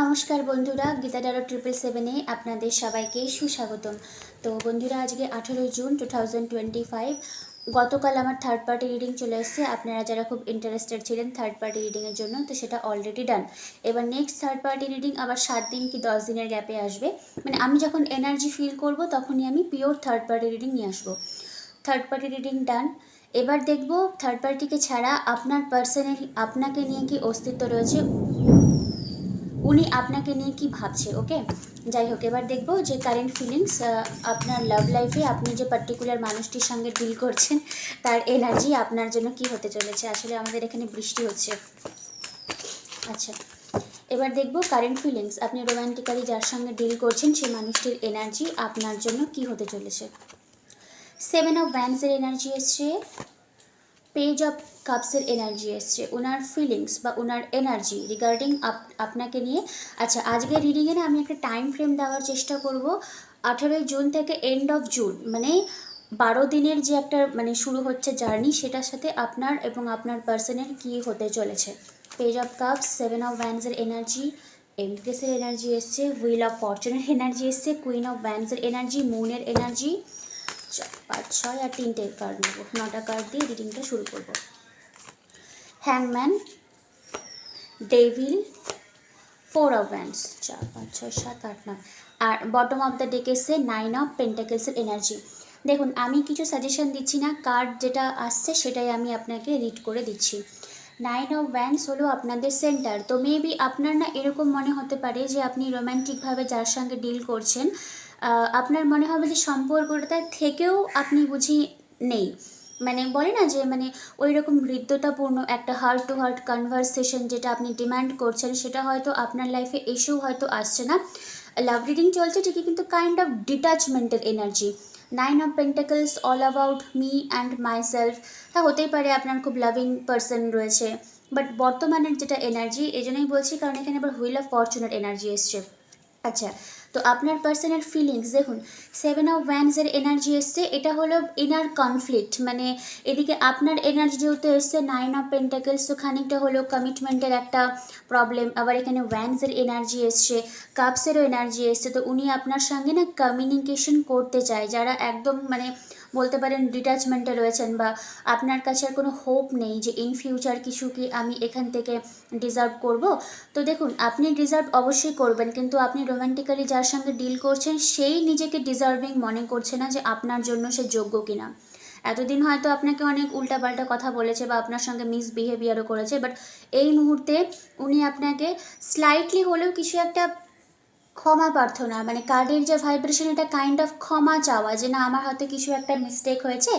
নমস্কার বন্ধুরা, গীতা ডারো ট্রিপল সেভেনে আপনাদের সবাইকে সুস্বাগতম। তো বন্ধুরা, আজকে আঠেরোই June two thousand twenty five গতকাল আমার থার্ড পার্টি রিডিং চলে এসেছে। আপনারা যারা খুব ইন্টারেস্টেড ছিলেন থার্ড পার্টি রিডিংয়ের জন্য, তো সেটা অলরেডি ডান এবার নেক্সট থার্ড পার্টি রিডিং আবার সাত দিন কি দশ দিনের গ্যাপে আসবে। মানে আমি যখন এনার্জি ফিল করব, তখনই আমি পিওর থার্ড পার্টি রিডিং নিয়ে আসব। থার্ড পার্টি রিডিং ডান এবার দেখব থার্ড পার্টিকে ছাড়া আপনার পার্সনের আপনাকে নিয়ে কি অস্তিত্ব রয়েছে। উনি আপনাকে নিয়ে কি ভাবছে ওকে যাই হোক, এবার দেখব যে কারেন্ট ফিলিংস আপনার লাভ লাইফে আপনি যে পার্টিকুলার মানুষটির সঙ্গে ডিল করছেন, তার এনার্জি আপনার জন্য কি হতে চলেছে? আসলে আমাদের এখানে বৃষ্টি হচ্ছে। আচ্ছা এবার দেখব কারেন্ট ফিলিংস আপনি রোম্যান্টিক্যালি যার সঙ্গে ডিল করছেন, সেই মানুষটির এনার্জি আপনার জন্য কি হতে চলেছে? সেভেন অফ ব্যান্ডসের এনার্জি এসছে। পেজ অফ কাপসের এনার্জি এসছে। ওনার ফিলিংস বা ওনার এনার্জি রিগার্ডিং আপনাকে নিয়ে। আচ্ছা আজকের রিডিংয়ে না আমি একটা টাইম ফ্রেম দেওয়ার চেষ্টা করব। আঠেরোই জুন থেকে এন্ড অফ জুন মানে বারো দিনের যে একটা মানে শুরু হচ্ছে জার্নি সেটার সাথে আপনার এবং আপনার পার্সনের কী হতে চলেছে। Page of cups seven of ভ্যান্সের energy এমপ্রেসের এনার্জি এসছে হুইল অফ ফরচুনের এনার্জি এসছে কুইন অফ ভ্যান্সের এনার্জি মুনের এনার্জি পাঁচ, ছয় আর তিনটে কার্ড নেব। নটা কার্ড দিয়ে রিডিংটা শুরু করব। হ্যাংম্যান ডেভিল ফোর অফ ভ্যান্স চার, পাঁচ, ছয়, সাত, আট, নয়। আর বটম অফ দ্য ডেক এসে নাইন অফ পেন্টাকেলসের এনার্জি দেখুন, আমি কিছু সাজেশন দিচ্ছি না। কার্ড যেটা আসছে, সেটাই আমি আপনাকে রিড করে দিচ্ছি। নাইন অফ ভ্যান্স হলো আপনাদের সেন্টার তো মেবি আপনার না এরকম মনে হতে পারে যে আপনি রোম্যান্টিকভাবে যার সঙ্গে ডিল করছেন আপনার মনে হবে যে সম্পর্কটা থেকেও আপনি বুঝি নেই। মানে বলে না যে মানে ওই রকম হৃদ্যতাপূর্ণ একটা হার্ট টু হার্ট কনভারসেশন যেটা আপনি ডিমান্ড করছেন, সেটা হয়তো আপনার লাইফে এসেও হয়তো আসছে না। লাভ রিডিং চলছে ঠিকই কিন্তু kind of ডিটাচমেন্টের energy nine of pentacles all about me and myself হ্যাঁ হতেই পারে আপনার খুব লাভিং পার্সন রয়েছে। বাট বর্তমানের যেটা এনার্জি এই জন্যই বলছি কারণ এখানে আবার হুইল অফ ফরচুনের এনার্জি এসছে। আচ্ছা তো আপনার পার্সনের ফিলিংস দেখুন সেভেন অফ ওয়ান্সের এনার্জি এসছে, এটা হলো ইনার কনফ্লিক্ট মানে এদিকে আপনার এনার্জি যেহেতু এসছে নাইন অফ পেন্টাকেলস তো খানিকটা হলো কমিটমেন্টের একটা প্রবলেম আবার এখানে ওয়ান্সের এনার্জি এসছে কাপসেরও এনার্জি এসছে, তো উনি আপনার সঙ্গে না কমিউনিকেশন করতে চায়, যারা একদম মানে বলতে পারেন ডিট্যাচমেন্টে রয়েছেন বা আপনার কাছে আর কোনো হোপ নেই যে ইন ফিউচার কিছু কি আমি এখান থেকে ডিজার্ভ করব? তো দেখুন, আপনি ডিজার্ভ অবশ্যই করবেন, কিন্তু আপনি রোম্যান্টিক্যালি যার সঙ্গে ডিল করছেন, সেই নিজেকে ডিজার্ভিং মনে করছে না যে আপনার জন্য সে যোগ্য কিনা। এতদিন হয়তো আপনাকে অনেক উল্টাপাল্টা কথা বলেছে বা আপনার সঙ্গে মিসবিহেভিয়ারও করেছে বাট এই মুহূর্তে উনি আপনাকে স্লাইটলি হলেও কিছু একটা ক্ষমা প্রার্থনা মানে কার্ডের যে ভাইব্রেশন এটা কাইন্ড অফ ক্ষমা চাওয়া যে না, আমার হাতে কিছু একটা মিস্টেক হয়েছে,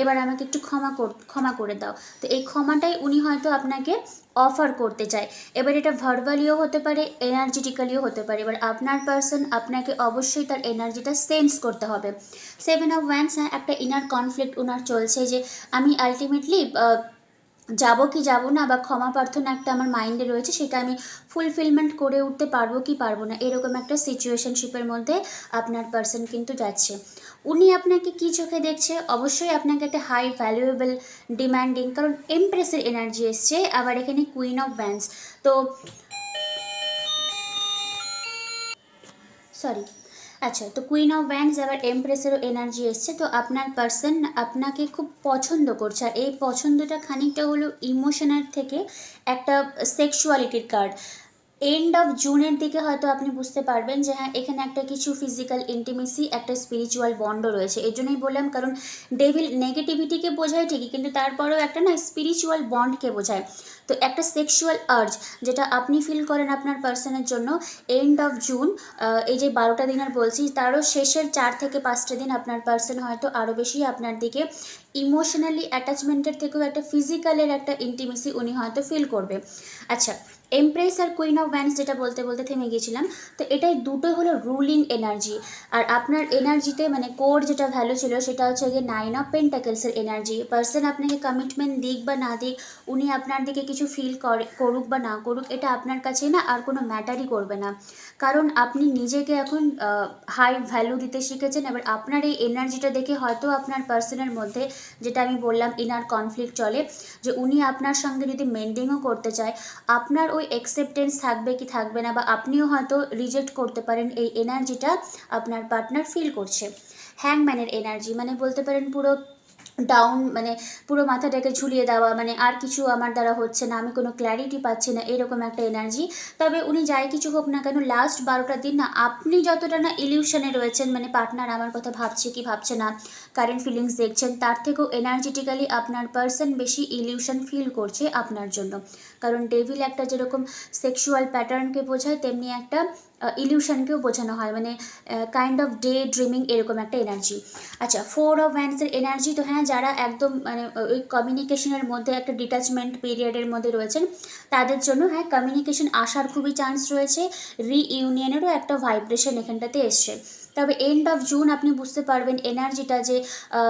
এবার আমাকে একটু ক্ষমা কর, ক্ষমা করে দাও। তো এই ক্ষমাটাই উনি হয়তো আপনাকে অফার করতে চায়। এবার এটা ভার্বালিও হতে পারে এনার্জেটিক্যালিও হতে পারে। এবার আপনার পার্সন আপনাকে অবশ্যই তার এনার্জিটা সেন্স করতে হবে। সেভেন অফ ওয়ান্স একটা ইনার কনফ্লিক্ট ওনার চলছে যে, আমি আলটিমেটলি যাব কি যাব না বা ক্ষমা প্রার্থনা একটা আমার মাইন্ডে রয়েছে, সেটা আমি ফুলফিলমেন্ট করে উঠতে পারব কি পারব না, এরকম একটা সিচুয়েশনশিপের মধ্যে আপনার পার্সন কিন্তু যাচ্ছে। উনি আপনাকে কি চোখে দেখছে? অবশ্যই আপনাকে একটা হাই ভ্যালুয়েবল ডিম্যান্ডিং কারণ এমপ্রেসের এনার্জি এসছে, আবার এখানে কুইন অফ ব্যান্ডস তো সরি আচ্ছা তো কুইন অফ ব্যান্ডস আবার এমপ্রেসেরও এনার্জি এসছে, তো আপনার পার্সন আপনাকে খুব পছন্দ করছে। আর এই পছন্দটা খানিকটা হলো ইমোশনের থেকে একটা সেক্সুয়ালিটির কার্ড এন্ড অফ জুনের দিকে হয়তো আপনি বুঝতে পারবেন যে হ্যাঁ এখানে একটা কিছু ফিজিক্যাল ইন্টিমেসি একটা স্পিরিচুয়াল বন্ডও রয়েছে। এই জন্যই বললাম, কারণ ডেভিল নেগেটিভিটিকে বোঝায় ঠিকই, কিন্তু তারপরেও একটা না স্পিরিচুয়াল বন্ডকে বোঝায়। তো একটা সেক্সুয়াল আর্জ যেটা আপনি ফিল করেন আপনার পার্সনের জন্য এন্ড অফ জুন এই যে বারোটা দিন আর বলছি, তারও শেষের চার থেকে পাঁচটা দিন আপনার পার্সন হয়তো আরও বেশি আপনার দিকে ইমোশনালি অ্যাটাচমেন্টের থেকেও একটা ফিজিক্যালের একটা ইন্টিমেসি উনি হয়তো ফিল করবে। আচ্ছা এমপ্রেস আর কুইন অফ ভ্যান্স যেটা বলতে বলতে থেমে গিয়েছিলাম, তো এটাই দুটো হলো রুলিং এনার্জি আর আপনার এনার্জিতে মানে কোর যেটা ভ্যালু ছিল সেটা হচ্ছে গিয়ে নাইন অফ পেন্টাকেলসের এনার্জি পার্সন আপনাকে কমিটমেন্ট দিক বা না দিক, উনি আপনার দিকে কিছু ফিল করে, করুক বা না করুক, এটা আপনার কাছে না, আর কোনো ম্যাটারই করবে না। কারণ আপনি নিজেকে এখন হাই ভ্যালু দিতে শিখেছেন, এবার আপনার এই এনার্জিটা দেখে হয়তো আপনার পার্সনের মধ্যে যেটা আমি বললাম ইনার কনফ্লিক্ট চলে, যে উনি আপনার সঙ্গে যদি মেন্ডিংও করতে চায়, আপনার ওই অ্যাকসেপ্টেন্স থাকবে কি থাকবে না বা আপনিও হয়তো রিজেক্ট করতে পারেন এই এনার্জিটা আপনার পার্টনার ফিল করছে। হ্যাংম্যানের এনার্জি মানে বলতে পারেন পুরো ডাউন মানে পুরো মাথাটাকে ঝুলিয়ে দেওয়া মানে আর কিছু আমার দ্বারা হচ্ছে না, আমি কোনো ক্ল্যারিটি পাচ্ছি না, এরকম একটা এনার্জি তবে উনি যাই কিছু হোক না কেন লাস্ট বারোটা দিন না, আপনি যতটা না ইলিউশনে রয়েছেন মানে পার্টনার আমার কথা ভাবছে কি ভাবছে না কারেন্ট ফিলিংস দেখছেন, তার থেকেও এনার্জেটিক্যালি আপনার পার্সন বেশি ইলিউশন ফিল করছে আপনার জন্য। কারণ ডেভিল একটা যেরকম সেক্সুয়াল প্যাটার্নকে বোঝায়, তেমনি একটা ইলিউশনকেও বোঝানো হয়। মানে কাইন্ড অফ ডে ড্রিমিং এরকম একটা এনার্জি আচ্ছা ফোর অফ ভ্যান্সের এনার্জি তো হ্যাঁ যারা একদম মানে ওই কমিউনিকেশনের মধ্যে একটা ডিটাচমেন্ট পিরিয়ডের মধ্যে রয়েছেন, তাদের জন্য হ্যাঁ কমিউনিকেশন আসার খুবই চান্স রয়েছে। রিইউনিয়নেরও একটা ভাইব্রেশন এখানটাতে এসছে। তবে এন্ড অফ জুন আপনি বুঝতে পারবেন এনার্জিটা যে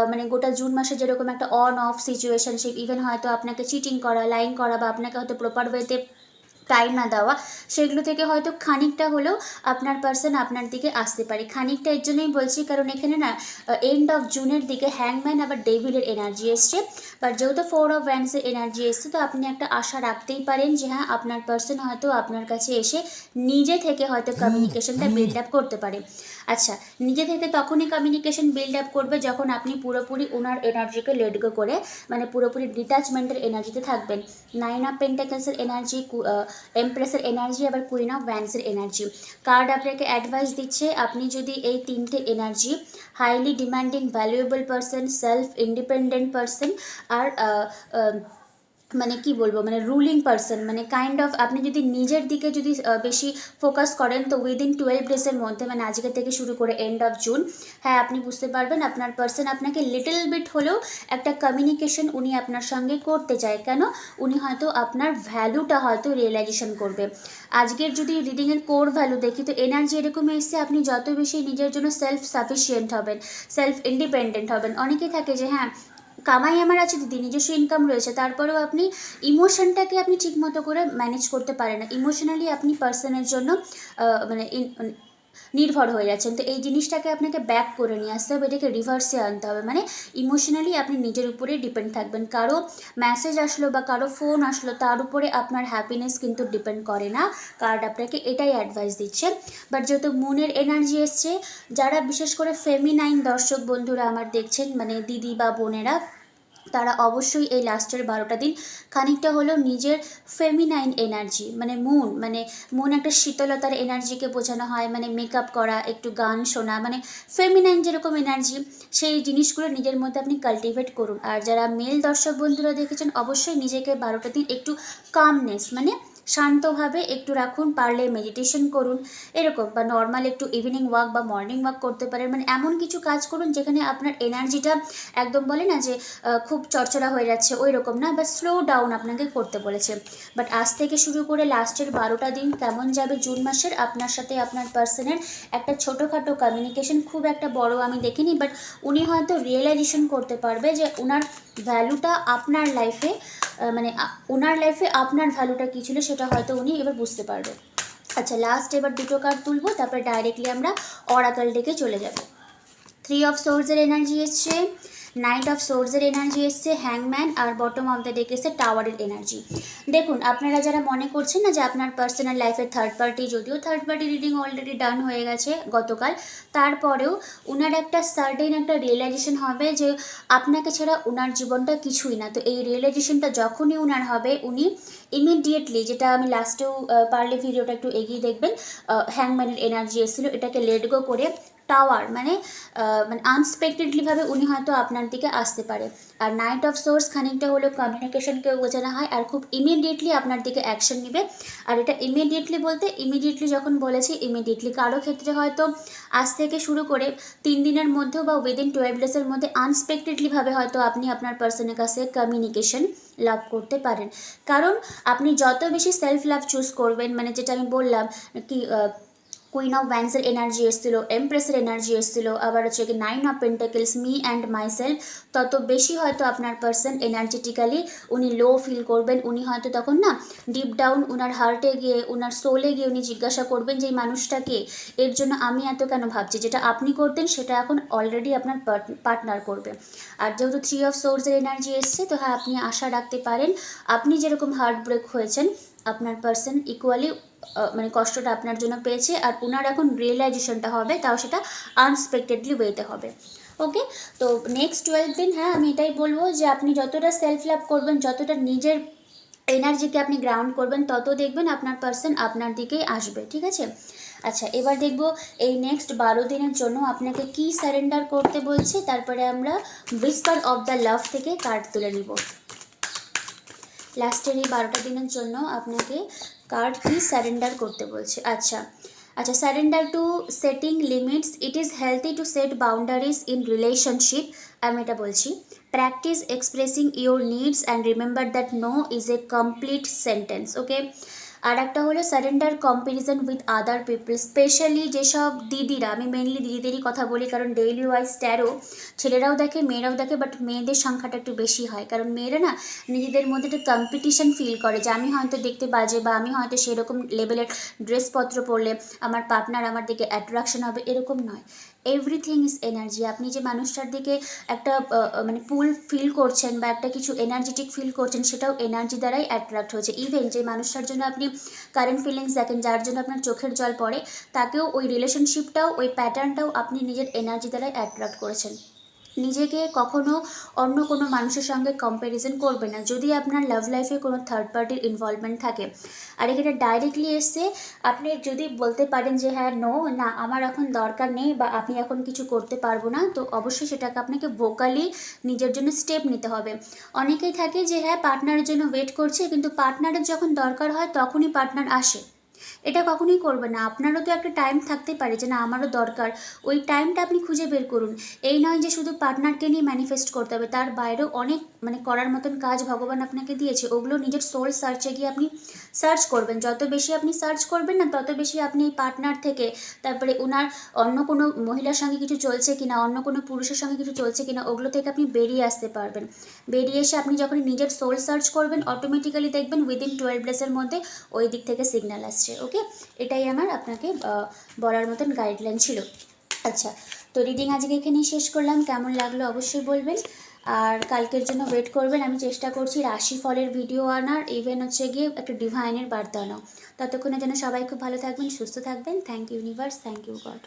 মানে গোটা জুন মাসে যেরকম একটা অন অফ সিচুয়েশনশিপ ইভেন হয়তো আপনাকে চিটিং করা লাইন করা বা আপনাকে হয়তো প্রপার ওয়েতে টাইম না দেওয়া সেগুলো থেকে হয়তো খানিকটা হলেও আপনার পার্সন আপনার দিকে আসতে পারে। খানিকটা এর জন্যই বলছি কারণ এখানে না এন্ড অফ জুনের দিকে হ্যাংম্যান আবার ডেভিলের এনার্জি এসছে। বাট যেহেতু ফোর অফ ভ্যান্সের এনার্জি এসছে তো আপনি একটা আশা রাখতেই পারেন যে হ্যাঁ আপনার পার্সন হয়তো আপনার কাছে এসে নিজে থেকে হয়তো কমিউনিকেশনটা বিল্ড আপ করতে পারে। আচ্ছা নিজে থেকে তখনই কমিউনিকেশন বিল্ড আপ করবে যখন আপনি পুরোপুরি ওনার এনার্জিকে লেট গো করে মানে পুরোপুরি ডিটাচমেন্টের এনার্জিতে থাকবেন। নাইন অফ পেন্টাকেলসের এনার্জি এমপ্রেসের এনার্জি আবার কুইন অফ ভ্যান্সের এনার্জি কার্ড আপনাকে অ্যাডভাইস দিচ্ছে আপনি যদি এই তিনটে energy highly demanding valuable person self independent person আর আহ, আহ, মানে কি বলব মানে রুলিং পারসন মানে কাইন্ড অফ আপনি যদি নিজের দিকে যদি বেশি ফোকাস করেন, তো উইদিন টুয়েলভ ডেজের মধ্যে মানে আজকে থেকে শুরু করে এন্ড অফ জুন হ্যাঁ আপনি বুঝতে পারবেন আপনার পার্সন আপনাকে লিটল বিট হলেও একটা কমিউনিকেশন উনি আপনার সঙ্গে করতে চায়। কেন? উনি হয়তো আপনার ভ্যালুটা হয়তো রিয়েলাইজেশন করবে। আজকের যদি রিডিংয়ের কোর ভ্যালু দেখি, তো এনার্জি এরকম এসছে, আপনি যত বেশি নিজের জন্য সেলফ সাফিসিয়েন্ট হবেন সেলফ ইন্ডিপেন্ডেন্ট হবেন। অনেকেই থাকে যে হ্যাঁ কামাই আমার আছে, দিদি, নিজস্ব ইনকাম রয়েছে, তারপরেও আপনি ইমোশনটাকে আপনি ঠিকমতো করে ম্যানেজ করতে পারেন না। ইমোশনালি আপনি পার্সনের জন্য মানে নির্ভর হয়ে যাচ্ছেন। তো এই জিনিসটাকে আপনাকে ব্যাক করে নিয়ে আসতে হবে, এটাকে রিভার্সে আনতে হবে। মানে ইমোশনালি আপনি নিজের উপরেই ডিপেন্ড থাকবেন। কারও মেসেজ আসলো বা কারও ফোন আসলো, তার উপরে আপনার হ্যাপিনেস কিন্তু ডিপেন্ড করে না। কার্ড আপনাকে এটাই অ্যাডভাইস দিচ্ছে। বাট যেহেতু মনের এনার্জি এসছে, যারা বিশেষ করে ফেমিনাইন দর্শক বন্ধুরা আমার দেখছেন মানে দিদি বা বোনেরা তারা অবশ্যই এই লাস্টের বারোটা দিন খানিকটা হলো নিজের ফেমিনাইন এনার্জি মানে মুন মানে মুন একটা শীতলতার এনার্জিকে বোঝানো হয় মানে মেকআপ করা, একটু গান শোনা মানে ফেমিনাইন যেরকম এনার্জি সেই জিনিসগুলো নিজের মধ্যে আপনি কাল্টিভেট করুন। আর যারা মেল দর্শক বন্ধুরা দেখেছেন, অবশ্যই নিজেকে বারোটা দিন একটু কামনেস মানে শান্তভাবে একটু রাখুন, পারলে মেডিটেশন করুন। এরকম বা নর্মাল একটু ইভিনিং ওয়াক বা মর্নিং ওয়াক করতে পারেন। মানে এমন কিছু কাজ করুন যেখানে আপনার এনার্জিটা একদম বলে না যে খুব চরচরা হয়ে যাচ্ছে ওই রকম না, বা স্লো ডাউন আপনাকে করতে বলেছে। বাট আজ থেকে শুরু করে লাস্টের বারোটা দিন কেমন যাবে জুন মাসের, আপনার সাথে আপনার পার্সনের একটা ছোটোখাটো কমিউনিকেশন খুব একটা বড় আমি দেখিনি বাট উনি হয়তো রিয়েলাইজেশন করতে পারবে যে ওনার ভ্যালুটা আপনার লাইফে মানে ওনার লাইফে আপনার ভ্যালুটা কী ছিল সেটা হয়তো উনি এবার বুঝতে পারবে। আচ্ছা লাস্ট এবার দুটো কার্ড তুলবো, তারপরে ডাইরেক্টলি আমরা অরাকাল ডেকে চলে যাব। থ্রি অফ সোর্সের এনার্জি এসছে। নাইট অফ সোর্সের এনার্জি এসছে হ্যাংম্যান আর বটম অফ দ্য ডেক এসছে টাওয়ারের এনার্জি দেখুন, আপনারা যারা মনে করছেন না যে আপনার পার্সোনাল লাইফের থার্ড পার্টি যদিও third party reading already done হয়ে গেছে গতকাল, তারপরেও ওনার একটা সার্টেন একটা রিয়েলাইজেশন হবে যে আপনাকে ছাড়া ওনার জীবনটা কিছুই না। তো এই রিয়েলাইজেশনটা যখনই ওনার হবে, উনি ইমিডিয়েটলি যেটা আমি লাস্টেও পারলে ভিডিওটা একটু এগিয়ে দেখবেন হ্যাংম্যানের এনার্জি এসেছিল, এটাকে লেট গো করে টাওয়ার মানে মানে আনএক্সপেক্টেডলিভাবে উনি হয়তো আপনার দিকে আসতে পারে। আর নাইট অফ সোর্স খানিকটা হলো কমিউনিকেশনকেও বোঝানো হয় আর খুব ইমিডিয়েটলি আপনার দিকে অ্যাকশন নেবে। আর এটা ইমিডিয়েটলি বলতে ইমিডিয়েটলি যখন বলেছি ইমিডিয়েটলি কারও ক্ষেত্রে হয়তো আজ থেকে শুরু করে তিন দিনের মধ্যেও বা উইদিন টুয়েলভ ডেসের মধ্যে আনএক্সপেক্টেডলিভাবে হয়তো আপনি আপনার পার্সনের কাছে কমিউনিকেশন লাভ করতে পারেন। কারণ আপনি যত বেশি সেলফ লাভ চুজ করবেন মানে যেটা আমি বললাম, কি কুইন অফ ভ্যান্সের এনার্জি এসেছিল এমপ্রেসের এনার্জি এসেছিল, আবার হচ্ছে কি nine of pentacles me and myself তত বেশি হয়তো আপনার পার্সন এনার্জেটিক্যালি উনি লো ফিল করবেন, উনি হয়তো তখন না ডিপ ডাউন ওনার হার্টে গিয়ে ওনার সোলে গিয়ে উনি জিজ্ঞাসা করবেন যে এই মানুষটাকে, এর জন্য আমি এত কেন ভাবছি? যেটা আপনি করতেন সেটা এখন অলরেডি আপনার পার্টনার করবে। আর যেহেতু থ্রি অফ সোর্সের এনার্জি এসছে, তো হ্যাঁ আপনি আশা রাখতে পারেন, আপনি যেরকম হার্ট ব্রেক হয়েছেন, আপনার পার্সন ইকুয়ালি মানে কষ্টটা আপনার জন্য পেয়েছে আর ওনার এখন রিয়েলাইজেশনটা হবে, তাও সেটা আনএক্সপেক্টেডলি ওয়েতে হবে। ওকে তো নেক্সট টুয়েলভ দিন হ্যাঁ আমি এটাই বলব যে আপনি যতটা সেলফ লাভ করবেন, যতটা নিজের এনার্জিকে আপনি গ্রাউন্ড করবেন, তত দেখবেন আপনার পার্সন আপনার দিকেই আসবে, ঠিক আছে? আচ্ছা এবার দেখব এই নেক্সট বারো দিনের জন্য আপনাকে কি সারেন্ডার করতে বলছে, তারপরে আমরা উইসপার অফ দ্য লাভ থেকে কার্ড তুলে নিব। লাস্টের এই বারোটা দিনের জন্য আপনাকে কার্ড কি সারেন্ডার করতে বলছে? আচ্ছা আচ্ছা surrender to setting limits it is healthy to set boundaries in relationship আমি এটা বলছি। Practice expressing your needs and remember that no is a complete sentence okay আর একটা হলো surrender comparison with other people specially যেসব দিদিরা, আমি mainly দিদিদেরই কথা বলি, কারণ ডেইলি ওয়াইজ ট্যারো ছেলেরাও দেখে, মেয়েরাও দেখে বাট মেয়েদের সংখ্যাটা একটু বেশি হয়। কারণ মেয়েরা না নিজেদের মধ্যে একটা কম্পিটিশন ফিল করে যে, আমি হয়তো দেখতে বাজে বা আমি হয়তো সেরকম লেভেলের ড্রেসপত্র পরলে আমার পার্টনার আমার দিকে অ্যাট্রাকশন হবে, এরকম নয়। এভরিথিং ইজ এনার্জি আপনি যে মানুষটার দিকে একটা মানে পুল ফিল করছেন বা একটা কিছু এনার্জেটিক ফিল করছেন, সেটাও এনার্জি দ্বারাই অ্যাট্রাক্ট হয়েছে। ইভেন যে মানুষটার জন্য আপনি কারেন্ট ফিলিংস দেখেন, যার জন্য আপনার চোখের জল পড়ে, তাকেও ওই রিলেশনশিপটাও ওই প্যাটার্নটাও আপনি নিজের এনার্জি দ্বারাই অ্যাট্রাক্ট করেছেন। নিজেকে কখনো অন্য কোনো মানুষের সঙ্গে কম্প্যারিজন করবে না। যদি আপনার লাভ লাইফে কোনো থার্ড পার্টির ইনভলভমেন্ট থাকে। আর এখানে ডাইরেক্টলি এসে আপনি যদি বলতে পারেন যে হ্যাঁ নো না, আমার এখন দরকার নেই বা আমি এখন কিছু করতে পারব না, তো অবশ্যই সেটাকে আপনাকে ভোকালি নিজের জন্য স্টেপ নিতে হবে। অনেকেই থাকে যে হ্যাঁ পার্টনারের জন্য ওয়েট করছে, কিন্তু পার্টনারের যখন দরকার হয়, তখনই পার্টনার আসে। এটা কখনোই করবে না। আপনারও তো একটা টাইম থাকতে পারে যে, না, আমারও দরকার। ওই টাইমটা আপনি খুঁজে বের করুন। এই নয় যে, শুধু পার্টনারকে নিয়ে ম্যানিফেস্ট করতে হবে, তার বাইরেও অনেক মানে করার মতন কাজ ভগবান আপনাকে দিয়েছে, ওগুলো নিজের সোল সার্চে গিয়ে আপনি সার্চ করবেন। যত বেশি আপনি সার্চ করবেন না, তত বেশি আপনি এই পার্টনার থেকে, তারপরে ওনার অন্য কোনো মহিলার সঙ্গে কিছু চলছে কিনা, অন্য কোনো পুরুষের সঙ্গে কিছু চলছে কিনা, ওগুলো থেকে আপনি বেরিয়ে আসতে পারবেন। বেরিয়ে এসে আপনি যখন নিজের সোল সার্চ করবেন অটোমেটিক্যালি দেখবেন উইদিন টুয়েলভ ডেজের মধ্যে ওই দিক থেকে সিগন্যাল আসছে ওকে এটাই আমার আপনাকে বলার মতন গাইডলাইন ছিল। আচ্ছা তো রিডিং আজকে এখানেই শেষ করলাম। কেমন লাগল অবশ্যই বলবেন। আর কালকের জন্য ওয়েট করবেন, আমি চেষ্টা করছি রাশি ফলের ভিডিও আনার ইভেন হচ্ছে গিয়ে একটা ডিভাইনের বার্তা আনাও ততক্ষণে যেন সবাই খুব ভালো থাকবেন, সুস্থ থাকবেন। Thank you universe thank you God